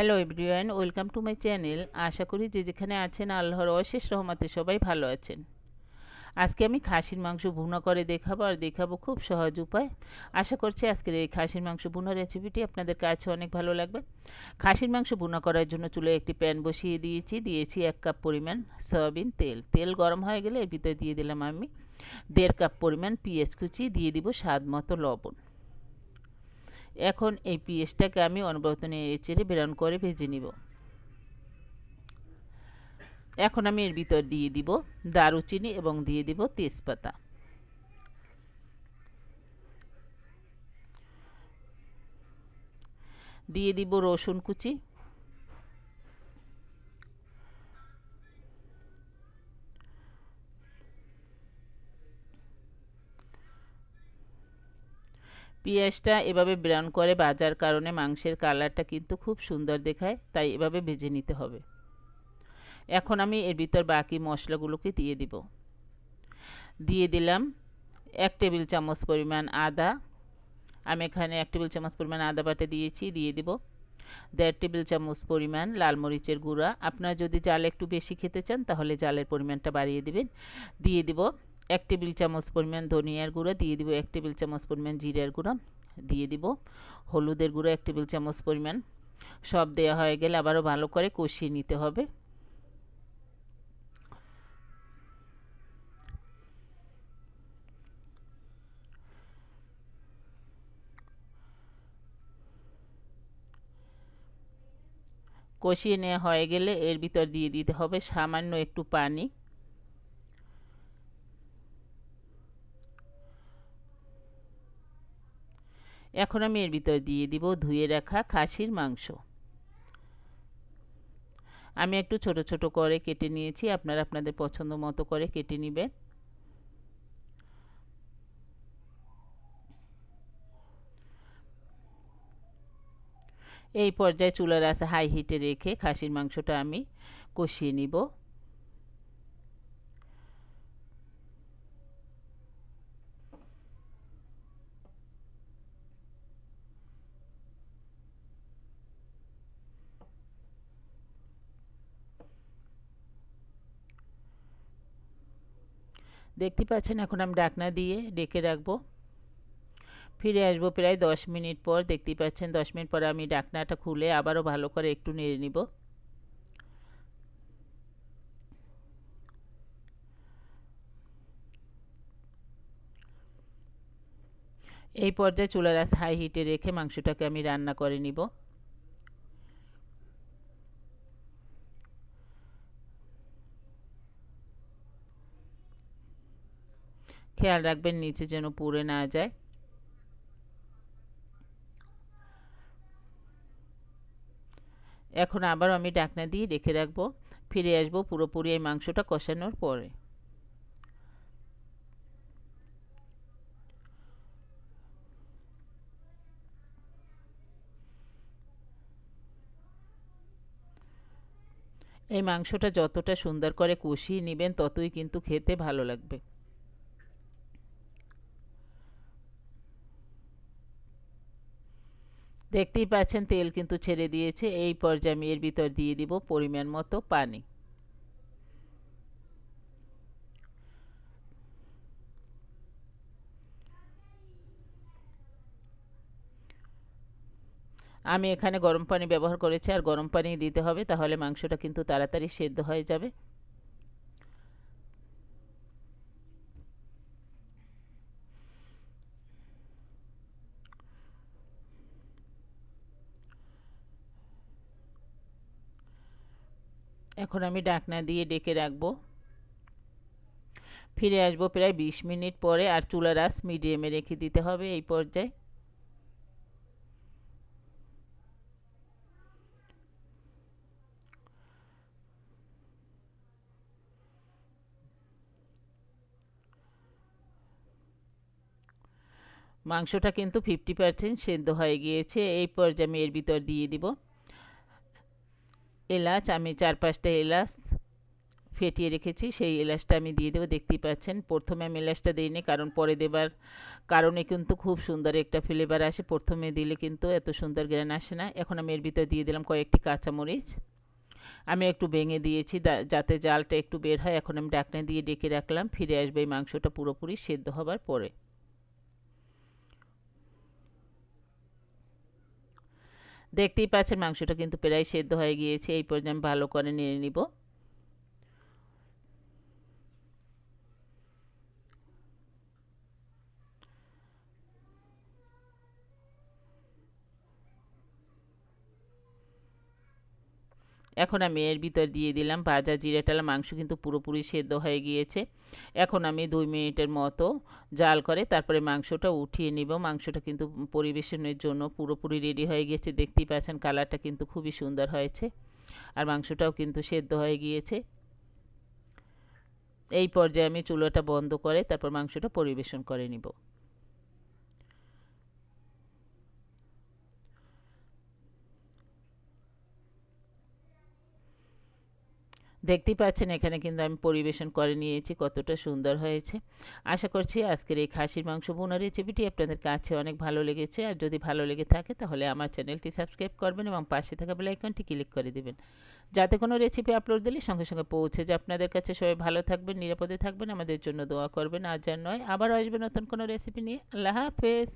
Hello everyone welcome to my channel আশা করি যে যেখানে আছেন আল্লাহর অশেষ রহমতে সবাই ভালো আছেন। আজকে আমি খাসির মাংস ভুনা করে দেখাবো আর দেখাবো খুব সহজ উপায়। আশা করছি আজকের এই খাসির মাংস ভুনা রেসিপিটি আপনাদের কাছে অনেক ভালো লাগবে। খাসির মাংস ভুনা করার জন্য চুলে একটি প্যান বসিয়ে দিয়েছি দিয়েছি এক কাপ পরিমাণ সয়াবিন তেল। তেল গরম হয়ে গেলে এর ভিতরে দিয়ে দিলাম আমি দেড় কাপ পরিমাণ পেঁয়াজ কুচি, দিয়ে দিব স্বাদ মতো লবণ। এখন এই পিএসটাকে আমি অনবরত নিয়ে চেড়ে বেরান করে ভেজে নিব। এখন আমি এর ভিতর দিয়ে দিব দারুচিনি এবং দিয়ে দিব তেজপাতা। দিয়ে দিব রসুন কুচি। পেঁয়াজটা এভাবে ব্রাউন করে ভাজার কারণে মাংসের কালারটা কিন্তু খুব সুন্দর দেখায়, তাই এভাবে ভেজে নিতে হবে। এখন আমি এর ভিতর বাকি মশলাগুলোকে দিয়ে দিব। দিয়ে দিলাম এক টেবিল চামচ পরিমাণ আদা। আমি এখানে এক টেবিল চামচ পরিমাণ আদা বাটা দিয়েছি, দিয়ে দিব দেড় টেবিল চামচ পরিমাণ লাল মরিচের গুঁড়া। আপনারা যদি জাল একটু বেশি খেতে চান, তাহলে জালের পরিমাণটা বাড়িয়ে দিবেন। দিয়ে দিব এক টেবিল চামচ পরিমাণ ধনিয়ার গুঁড়া দিয়ে দিব, এক টেবিল চামচ পরিমাণ জিরার গুঁড়া দিয়ে দিব। হলুদের গুঁড়ো এক টেবিল চামচ পরিমাণ। সব দেওয়া হয়ে গেলে আবারও ভালো করে কষিয়ে নিতে হবে। কষিয়ে নেওয়া হয়ে গেলে এর ভিতর দিয়ে দিতে হবে সামান্য একটু পানি। এখন আমি এর ভিতর দিয়ে দিব ধুয়ে রাখা খাসির মাংস। আমি একটু ছোট ছোট করে কেটে নিয়েছি, আপনারা আপনাদের পছন্দ মতো করে কেটে নেবেন। এই পর্যায়ে চুলার আছে হাই হিটে রেখে খাসির মাংসটা আমি কষিয়ে নিব। দেখতে পাচ্ছেন এখন আমি ডাকনা দিয়ে ডেকে রাখব। ফিরে আসব প্রায় দশ মিনিট পর। দেখতে পাচ্ছেন দশ মিনিট পর আমি ডাকনাটা খুলে আবারও ভালো করে একটু নেড়ে নিব। এই পর্যায়ে চুলার আস হাই হিটে রেখে মাংসটাকে আমি রান্না করে নিব। খেয়াল রাখবেন নিচে যেন পুড়ে না যায়। এখন আবার আমি ডাকনা দিয়ে রেখে রাখব। ফিরে আসব পুরোপুরি এই মাংসটা কষানোর পরে। এই মাংসটা যতটা সুন্দর করে কষিয়ে নেবেন, ততই কিন্তু খেতে ভালো লাগবে। দেখতেই পাচ্ছেন, তেল কিন্তু ছেড়ে দিয়েছে। এই পর্যায়ে আমি এর ভিতর দিয়ে দিব পরিমাণ মতো পানি। আমি এখানে গরম পানি ব্যবহার করেছি, আর গরম পানি দিতে হবে, তাহলে মাংসটা কিন্তু তাড়াতাড়ি সেদ্ধ হয়ে যাবে। এখন আমি ডাকনা দিয়ে ডেকে রাখব। ফিরে আসব প্রায় বিশ মিনিট পরে আর চুলার আস মিডিয়ামে রেখে দিতে হবে এই পর্যায়ে। মাংসটা কিন্তু ফিফটি পারসেন্ট সেদ্ধ হয়ে গিয়েছে, এই পর্যায়ে আমি এর ভিতর দিয়ে দিব। এলাচ, আমি চার পাঁচটা এলাচ ফেটিয়ে রেখেছি, সেই এলাচটা আমি দিয়ে দেবো। দেখতেই পাচ্ছেন, প্রথমে আমি এলাচটা দিইনি কারণ পরে দেবার কারণে কিন্তু খুব সুন্দর একটা ফ্লেভার আসে। প্রথমে দিলে কিন্তু এত সুন্দর গ্রান আসে না। এখন আমি এর ভিতরে দিয়ে দিলাম কয়েকটি কাঁচামরিচ। আমি একটু ভেঙে দিয়েছি যাতে জালটা একটু বের হয়। এখন আমি ডাকনা দিয়ে ডেকে রাখলাম, ফিরে আসবে এই মাংসটা পুরোপুরি সেদ্ধ হবার পরে। দেখতেই পাচ্ছেন মাংসটা কিন্তু প্রায় সেদ্ধ হয়ে গিয়েছে এই পর্যায়ে ভালো করে নেড়ে নিব। এখন আমি এর ভিতর দিয়ে দিলাম ভাজা জিরেটালা মাংস কিন্তু পুরোপুরি সেদ্ধ হয়ে গিয়েছে। এখন আমি দুই মিনিটের মতো জাল করে তারপরে মাংসটা উঠিয়ে নিব। মাংসটা কিন্তু পরিবেশনের জন্য পুরোপুরি রেডি হয়ে গিয়েছে। দেখতেই পাচ্ছেন কালারটা কিন্তু খুবই সুন্দর হয়েছে আর মাংসটাও কিন্তু সেদ্ধ হয়ে গিয়েছে। এই পর্যায়ে আমি চুলোটা বন্ধ করে তারপর মাংসটা পরিবেশন করে নিব। দেখতেই পাচ্ছেন, এখানে কিন্তু আমি পরিবেশন করে নিয়েছি, কতটা সুন্দর হয়েছে। আশা করছি আজকের এই খাসির মাংস বোনা রেসিপিটি আপনাদের কাছে অনেক ভালো লেগেছে। আর যদি ভালো লেগে থাকে, তাহলে আমার চ্যানেলটি সাবস্ক্রাইব করবেন এবং পাশে থাকা বেলাইকনটি ক্লিক করে দিবেন। যাতে কোনো রেসিপি আপলোড দিলে সঙ্গে সঙ্গে পৌঁছে যে আপনাদের কাছে সবাই ভালো থাকবেন, নিরাপদে থাকবেন, আমাদের জন্য দোয়া করবেন। আর যার নয় আবার আসবে নতুন কোনো রেসিপি নিয়ে। আল্লাহ হাফেজ।